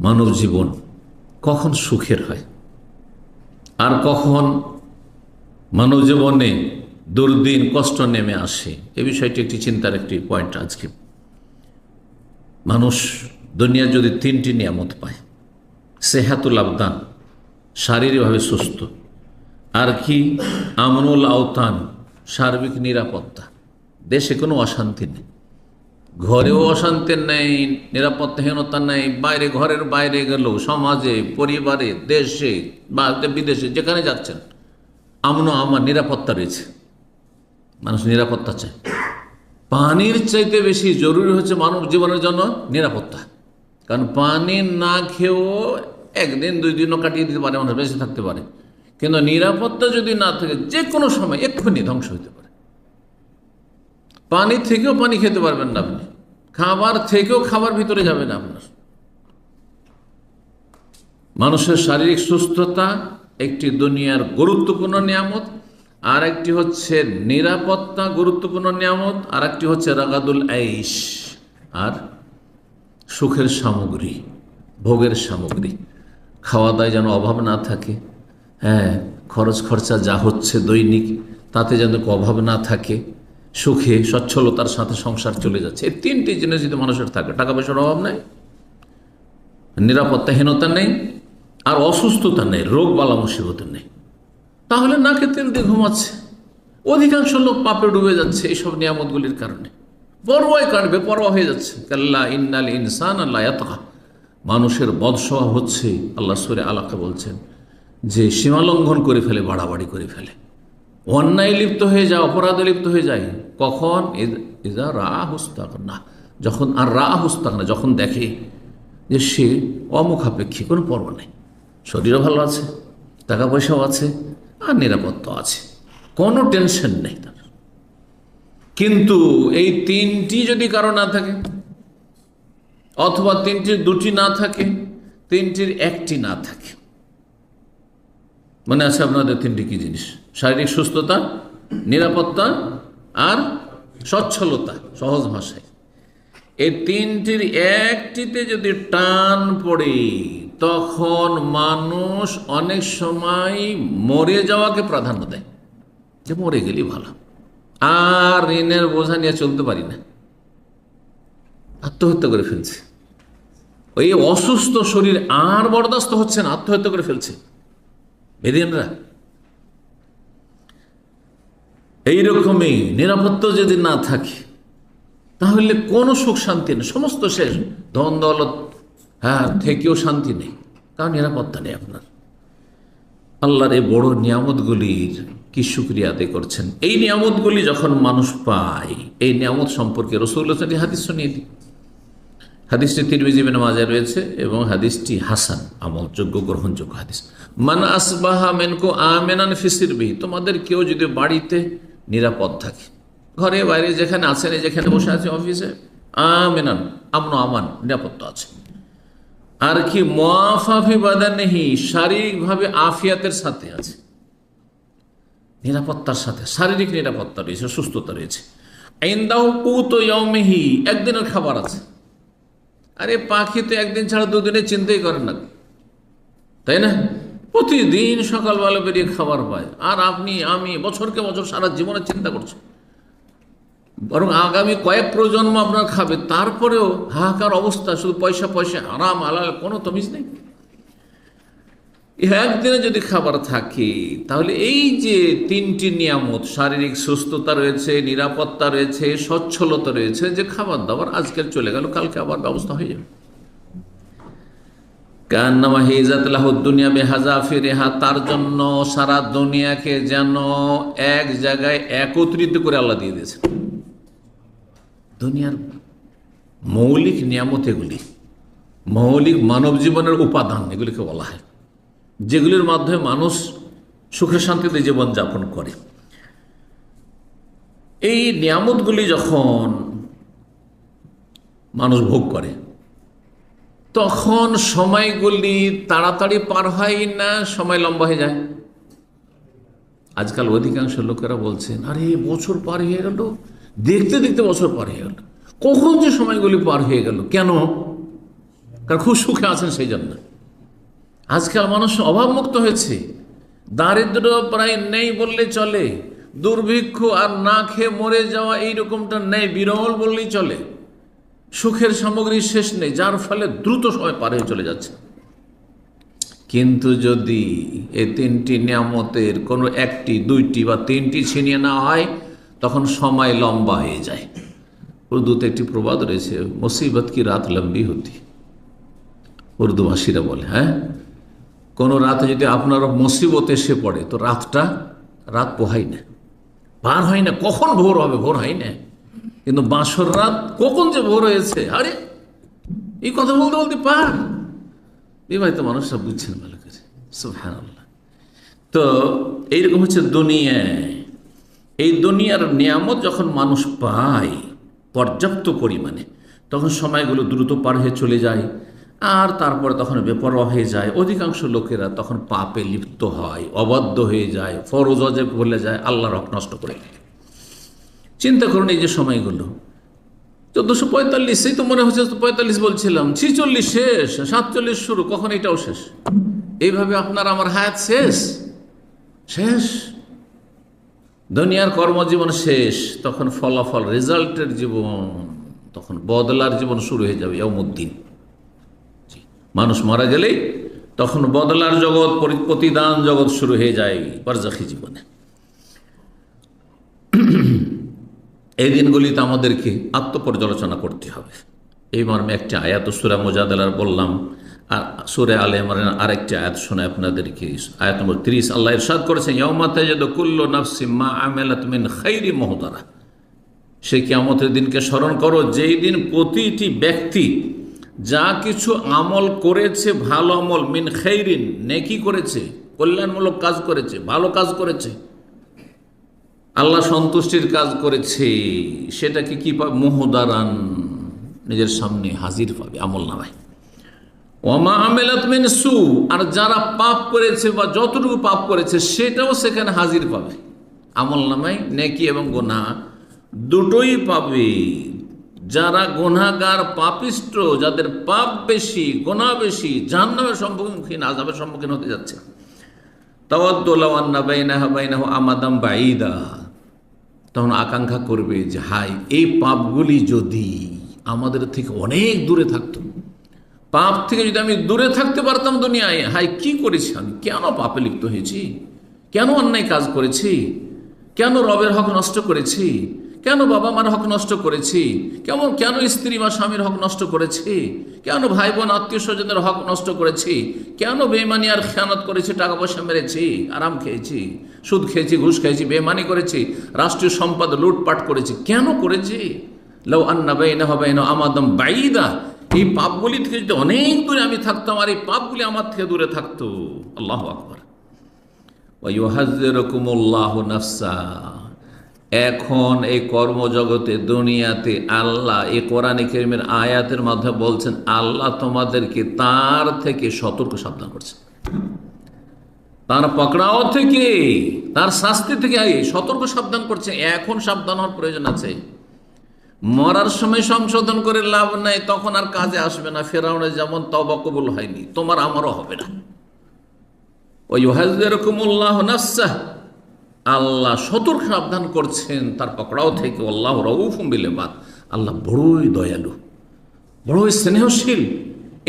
মানব জীবন কখন সুখের হয়? আর কখন মানব জীবনে দুর্দিন, কষ্ট নেমে আসে? এ বিষয়টি একটি চিন্তার একটি পয়েন্ট আজকে। মানুষ দুনিয়া যদি তিনটি নিয়ামত পায়, সেহাতুল আবদান, শারীরিকভাবে সুস্থ, আর কি আমনুল আওতান, সার্বিক নিরাপত্তা, দেশে কোনো অশান্তি নেই। ঘরেও অশান্তির নেই নিরাপত্তাহীনতা নেই, বাইরে ঘরের বাইরে গেলেও সমাজে, পরিবারে, দেশে, বা বিদেশে, যেখানে যাচ্ছেন, আমনও আমার নিরাপত্তা রয়েছে। মানুষ নিরাপত্তা চায়। পানির চাইতে বেশি জরুরি হচ্ছে মানব জীবনের জন্য নিরাপত্তা। কারণ পানি না খেয়েও একদিন, দুই দিনও কাটিয়ে দিতে পারে, মানুষ বেঁচে থাকতে পারে। কিন্তু নিরাপত্তা যদি না থাকে যে কোনো সময় এক্ষুনি ধ্বংস হতে পারে। পানি থেকেও পানি খেতে পারবেন না আপনি। খাবার থেকেও খাবার ভিতরে যাবে না আপনার। মানুষের শারীরিক সুস্থতা একটি দুনিয়ার গুরুত্বপূর্ণ নিয়ামত আর একটি হচ্ছে নিরাপত্তা গুরুত্বপূর্ণ নিয়ামত আর একটি হচ্ছে রাগাদুল আইস আর সুখের সামগ্রী, ভোগের সামগ্রী। খাওয়া দাওয়ায় যেন অভাব না থাকে। হ্যাঁ খরচ খরচা যা হচ্ছে দৈনিক, তাতে যেন অভাব না থাকে। সুখে, সচ্ছলতার সাথে সংসার চলে যাচ্ছে। এই তিনটি জিনিস যদি মানুষের থাকে টাকা পয়সার অভাব নেই নিরাপত্তাহীনতা নেই, আর অসুস্থতা নেই, রোগ বালা মুসিবত নেই। তাহলে নাকে তেল দিয়ে ঘুমাচ্ছে। অধিকাংশ লোক পাপে ডুবে যাচ্ছে এইসব নিয়ামতগুলির কারণে। পরোয়াই কাটবে, পরোয়া হয়ে যাচ্ছে। কাল্লা ইন্নাল ইনসান আল্লাহ এতকা মানুষের বদস্বভাব হচ্ছে, আল্লাহ সুরে আলাকে বলছেন, যে সীমালঙ্ঘন করে ফেলে, বাড়াবাড়ি করে ফেলে। অন্যায় লিপ্ত হয়ে যায়, অপরাধে লিপ্ত হয়ে যায়। কখন? এজা রা হুস্তাক না যখন আর রা হুস্তাক না যখন দেখে যে সে অমুখাপেক্ষী, কোনো পর্ব নেই। শরীরও ভালো আছে টাকা পয়সাও আছে, আর নিরাপত্তা আছে। কোনো টেনশন নেই তার। কিন্তু এই তিনটি যদি কারও না থাকে, অথবা তিনটির দুটি না থাকে, তিনটির একটি না থাকে, মনে আছে আপনাদের তিনটি কি জিনিস? শারীরিক সুস্থতা, নিরাপত্তা আর সচ্ছলতা, সহজ ভাষায়। এই তিনটির একটিতে যদি টান পড়ে, তখন মানুষ অনেক সময় মরে যাওয়াকে প্রাধান্য দেয়। যে মরে গেলি ভালো। আর ঋণের বোঝা নিয়ে চলতে পারি না। আত্মহত্যা করে ফেলছে। ওই অসুস্থ শরীর আর বরদাস্ত হচ্ছে না, আত্মহত্যা করে ফেলছে। বেদিনরা এইরকমই নিরাপত্তা যদি না থাকে, তাহলে কোনো সুখ শান্তি নেই। সমস্ত শেষ। ধন দৌলত হ্যাঁ থেকেও শান্তি নেই। কারণ নিরাপত্তা নেই আপনার। আল্লাহর এই বড় নিয়ামতগুলির কি সুক্রিয়া আদায় করছেন? এই নিয়ামতগুলি যখন মানুষ পায়, এই নিয়ামত সম্পর্কে রসুল্লাহ হাদিস শুনিয়ে দিই হাদিসটি তিরমিজিবিন মাজায় রয়েছে এবং হাদিসটি হাসান, আমলযোগ্য, গ্রহণযোগ্য হাদিস। মান আসবাহা মেনকো আমেনান ফিসির বিহি তোমাদের কেউ যদি বাড়িতে নিরাপদ থাকে। ঘরে বাইরে যেখানে আছেন যেখানে বসে আছে অফিসে আমেনান, আমন আমান, নিরাপত্তা আছে। আর কি মোয়াফাফি বাদানেহি শারীরিকভাবে আফিয়াতের সাথে আছে। নিরাপত্তার সাথে, শারীরিক নিরাপত্তা রয়েছে, সুস্থতা রয়েছে। আইন্দাও একদিনের খাবার আছে। আরে পাখি তো একদিন ছাড়া দুদিনে চিন্তাই করেন না। তাই না? প্রতিদিন সকালবেলা বেরিয়ে খাবার পায়। আর আপনি, আমি বছরকে বছর সারা জীবনে চিন্তা করছি। বরং আগামী কয়েক প্রজন্ম আপনার খাবে, তারপরেও হাহাকার অবস্থা, শুধু পয়সা পয়সা আরাম আলাল কোনো তমিজ নেই। একদিনে যদি খাবার থাকে, তাহলে এই যে তিনটি নিয়ামত, শারীরিক সুস্থতা রয়েছে, নিরাপত্তা রয়েছে, সচ্ছলতা রয়েছে, যে খাবার দাবার আজকের চলে গেল, কালকে আবার ব্যবস্থা হয়ে যাবে। কান্নামা হিজাতলাহ দুনিয়া বেহাজা ফিরেহা, তার জন্য সারা দুনিয়াকে যেন এক জায়গায় একত্রিত করে আল্লাহ দিয়ে দিয়েছে দুনিয়ার মৌলিক নিয়ামত এগুলি, মৌলিক মানব জীবনের উপাদান এগুলিকে বলা হয়, যেগুলির মাধ্যমে মানুষ সুখে শান্তিতে জীবনযাপন করে। এই নিয়ামতগুলি যখন মানুষ ভোগ করে তখন সময়গুলি তাড়াতাড়ি পার হয় না, সময় লম্বা হয়ে যায়। আজকাল অধিকাংশ লোকেরা বলছেন, আরে, বছর পার হয়ে গেল। দেখতে দেখতে বছর পার হয়ে গেল। কখন যে সময়গুলি পার হয়ে গেল, কেন? কারণ খুব সুখে আছেন সেই জন্য। আজকাল মানুষ অভাবমুক্ত হয়েছে। দারিদ্র প্রায় নেই বললে চলে। দুর্ভিক্ষ আর না খেয়ে মরে যাওয়া এইরকমটা নেই, বিরল বললেই চলে। সুখের সামগ্রী শেষ নেই, যার ফলে দ্রুত সময় পার হয়ে চলে যাচ্ছে। কিন্তু যদি এই তিনটি নিয়ামতের কোনো একটি, দুইটি বা তিনটি ছিনিয়ে নেওয়া হয়, তখন সময় লম্বা হয়ে যায়। উর্দুতে একটি প্রবাদ রয়েছে, মুসিবত কি রাত লম্বি হতি? উর্দুভাষীরা বলে হ্যাঁ কোনো রাতে যদি আপনার মুসিবত এসে পড়ে, তো রাতটা রাত পোহাই না। পার হয় না, কখন ভোর হবে? ভোর হয় না? কিন্তু বাঁশর রাত কখন যে ভোর হয়েছে? আরে, এই কথা বলতে বলতে পার। বিবাহিত মানুষরা বুঝছেন ভালো করে। তো এইরকম হচ্ছে দুনিয়ায় এই দুনিয়ার নিয়ামত যখন মানুষ পায় পর্যাপ্ত পরিমাণে, তখন সময়গুলো দ্রুত পার হয়ে চলে যায়। আর তারপরে তখন বেপরোয়া হয়ে যায়। অধিকাংশ লোকেরা তখন পাপে লিপ্ত হয়, অবাধ্য হয়ে যায়, ফরজ অজেব বলে যায়, আল্লাহ রক নষ্ট করে দেয়। চিন্তা করুন এই যে সময়গুলো। চোদ্দোশো পঁয়তাল্লিশেই তো মনে হচ্ছে পঁয়তাল্লিশ বলছিলাম, ছিচল্লিশ শেষ, সাতচল্লিশ শুরু, কখন এটাও শেষ? এইভাবে আপনার আমার হায়াত শেষ? শেষ। দুনিয়ার কর্মজীবন শেষ, তখন ফলাফল, রেজাল্টের জীবন, তখন বদলার জীবন শুরু হয়ে যাবে ইয়মুদ্দিন জি। মানুষ মারা গেলেই তখন বদলার জগৎ প্রতিদান জগৎ শুরু হয়ে যায় বারজাখি জীবনে। এই দিনগুলিতে আমাদেরকে আত্মপর্যালোচনা করতে হবে। এই মর্মে একটি আয়াত সুরা মোজাদালার বললাম, আর সুরে আলে ইমরান আরেকটি আয়াত শোনে আপনাদেরকে আয়াত নম্বর তিরিশ আল্লাহ ইরশাদ করেছেন ইয়মাতে যদ কুল্ল নাফসি আমেলাত মিন খাইরি মহতারা সেই কিয়ামতের দিনকে স্মরণ করো, যেই দিন প্রতিটি ব্যক্তি যা কিছু আমল করেছে, ভালো আমল, মিন খৈরিন নেকি করেছে, কল্যাণমূলক কাজ করেছে, ভালো কাজ করেছে আল্লাহ সন্তুষ্টির কাজ করেছে, সেটাকে কি পাবে মোহদারান নিজের সামনে হাজির পাবে আমল নামায়। ওমা আর যারা পাপ করেছে বা যতটুকু পাপ করেছে, সেটাও সেখানে হাজির পাবে। আমল নামায় নেকি এবং গোনা দুটোই পাবে। যারা গোনাগার, পাপিষ্ট, যাদের পাপ বেশি, গোনা বেশি, জাহান্নামের সম্মুখীন আজাবের সম্মুখীন হতে যাচ্ছে। তাওয়াদ্দোলাওয়ান্না বাইনাহা বাইনাহু আমাদাম বাইদা তখন আকাঙ্ক্ষা করবে যে, হাই, এই পাপগুলি যদি আমাদের থেকে অনেক দূরে থাকত, পাপ থেকে যদি আমি দূরে থাকতে পারতাম দুনিয়ায়, হাই, কি করেছি আমি? কেন পাপে লিপ্ত হয়েছি? কেন অন্যায় কাজ করেছি? কেন রবের হক নষ্ট করেছি? কেন বাবা মার হক নষ্ট করেছি? কেমন, কেন স্ত্রী বা স্বামীর হক নষ্ট করেছি? কেন ভাই বোন আত্মীয় স্বজনের হক নষ্ট করেছি? কেন বেমানি আর খেয়ানত করেছি টাকা পয়সা মেরেছি, আরাম খেয়েছি, সুদ খেয়েছি, ঘুষ খেয়েছি বেমানি করেছি, রাষ্ট্রীয় সম্পদ লুটপাট করেছি, কেন করেছি? লও আন্না বাইনা হবে আমাদম বাইদা। এই পাপগুলি থেকে যদি অনেক দূরে আমি থাকতাম, আর এই পাপগুলি আমার থেকে দূরে থাকতো। আল্লাহ আকবর। ওয়াহাজ্জেরকুমুল্লাহ নাফসা। এখন এই কর্মজগতে, দুনিয়াতে আল্লাহ এই কোরআন কেরিমের আয়াতের মাধ্যমে বলছেন, আল্লাহ তোমাদেরকে তার থেকে সতর্ক সাবধান করছে। তার পকড়াও থেকে, তার শাস্তি থেকে সতর্ক সাবধান করছে। এখন সাবধান হওয়ার প্রয়োজন আছে। মরার সময় সংশোধন করে লাভ নাই, তখন আর কাজে আসবে না। ফেরাউনে যেমন তবা কবুল হয়নি, তোমার আমারও হবে না। ওই হাজরকুমুল্লাহ নাসাহ আল্লাহ সতর্ক সাবধান করছেন, তার পকড়াও থেকে আল্লাহ রউফুম বিলেবাদ আল্লাহ বড়ই দয়ালু, বড়ই স্নেহশীল।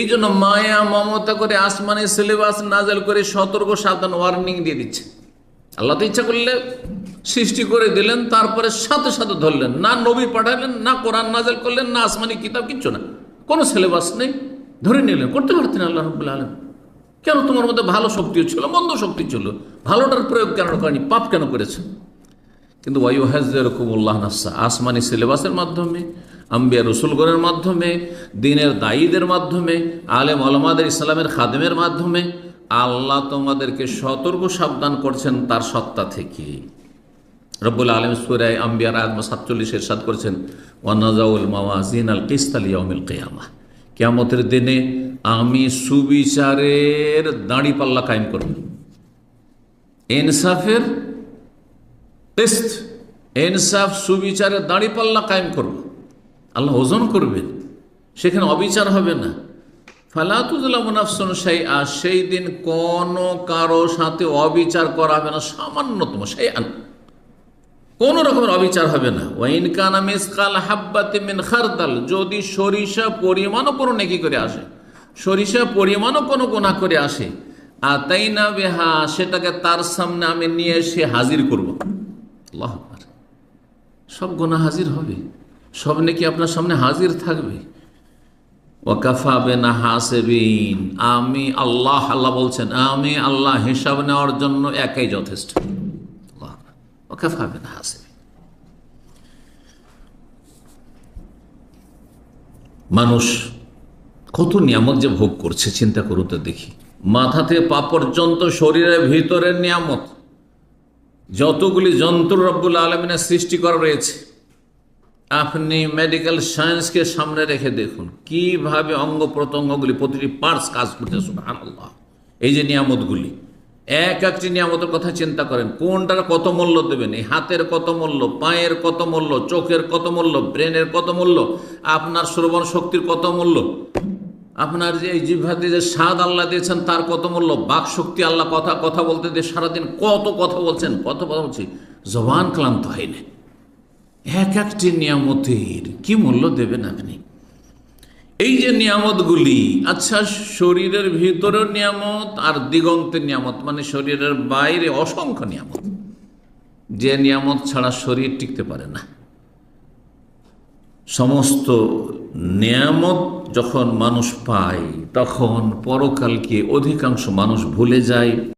এই জন্য মায়া, মমতা করে আসমানে সিলেবাস নাজাল করে সতর্ক সাবধান ওয়ার্নিং দিয়ে দিচ্ছে। আল্লাহ তো ইচ্ছা করলে সৃষ্টি করে দিলেন, তারপরে সাথে সাথে ধরলেন। না নবী পাঠালেন, না কোরআন নাজাল করলেন, না আসমানি কিতাব, কিচ্ছু না। কোনো সিলেবাস নেই, ধরে নিলেন, করতে পারতেন আল্লাহ রব্বুল আলম কেন তোমার মধ্যে ভালো শক্তিও ছিল, মন্দ শক্তি ছিল? ভালোটার প্রয়োগ কেন করেনি? পাপ কেন করেছে? কিন্তু ওয়াইউ হাজরকুমুল্লাহ নাসা আসমানি সিলেবাসের মাধ্যমে, আম্বিয়া রসুলগণের মাধ্যমে, দিনের দায়ীদের মাধ্যমে, আলেম আলমাদের ইসলামের খাদেমের মাধ্যমে, আল্লাহ তোমাদেরকে সতর্ক সাবধান করছেন তার সত্তা থেকে। রব্বুল আলম সুরায় আম্বিয়ার আদম সাতচল্লিশ এরশাদ করেছেন, ওয়ানাজাউল মাওয়াজিন আল কিস্তাল ইয়াউমিল কিয়ামা। কিয়ামতের দিনে আমি সুবিচারের দাঁড়ি পাল্লা কায়েম করব। ইনসাফের কিস্ত ইনসাফ, সুবিচারের দাঁড়ি পাল্লা কায়েম করব। আল্লাহ ওজন করবেন সেখানে অবিচার হবে না। ফালাতুজুল্লাহ সেই আর সেই দিন কোনো কারও সাথে অবিচার করাবে না, সামান্যতম সেই আন কোন রকমের অবিচার হবে না। ওয়াইন কানা মিসকাল হাব্বাতি মিন খারদাল, যদি সরিষা পরিমাণও কোনো নেকি করে আসে, সরিষা পরিমাণও কোনো গুণা করে আসে আর তাই না বেহা, সেটাকে তার সামনে আমি নিয়ে এসে হাজির করব। সব গুণা হাজির হবে। সব নাকি আপনার সামনে হাজির থাকবে। ওয়াকাফা বেনা হাসেবিন। আমি আল্লাহ আল্লাহ বলছেন, আমি আল্লাহ হিসাব নেওয়ার জন্য একাই যথেষ্ট। ওয়াকাফা বেনা হাসেবিন মানুষ কত নিয়ামত যে ভোগ করছে, চিন্তা করুন তো দেখি। মাথা থেকে পা পর্যন্ত, শরীরের ভিতরের নিয়ামত, যতগুলি যন্ত্র রব্বুল আলমিনের সৃষ্টি করা রয়েছে, আপনি মেডিকেল সায়েন্সকে সামনে রেখে দেখুন, কীভাবে অঙ্গ প্রত্যঙ্গগুলি প্রতিটি পার্টস কাজ করতে আল্লাহ এই যে নিয়ামতগুলি এক একটি নিয়ামতের কথা চিন্তা করেন, কোনটার কত মূল্য দেবেন? এই হাতের কত মূল্য, পায়ের কত মূল্য, চোখের কত মূল্য, ব্রেনের কত মূল্য, আপনার শ্রবণ শক্তির কত মূল্য? আপনার যে এই জিভাতে যে স্বাদ আল্লাহ দিয়েছেন, তার কত মূল্য? বাক শক্তি আল্লাহ কথা কথা বলতে দিয়ে সারাদিন কত কথা বলছেন, কত কথা বলছি, জবান ক্লান্ত হয়নি এক একটি নিয়ামতের কি মূল্য দেবেন আপনি? এই যে নিয়ামতগুলি আচ্ছা শরীরের ভিতরের নিয়ামত আর দিগন্তের নিয়ামত মানে শরীরের বাইরে অসংখ্য নিয়ামত। যে নিয়ামত ছাড়া শরীর টিকতে পারে না। সমস্ত নিয়ামত যখন মানুষ পায়, তখন পরকালকে অধিকাংশ মানুষ ভুলে যায়।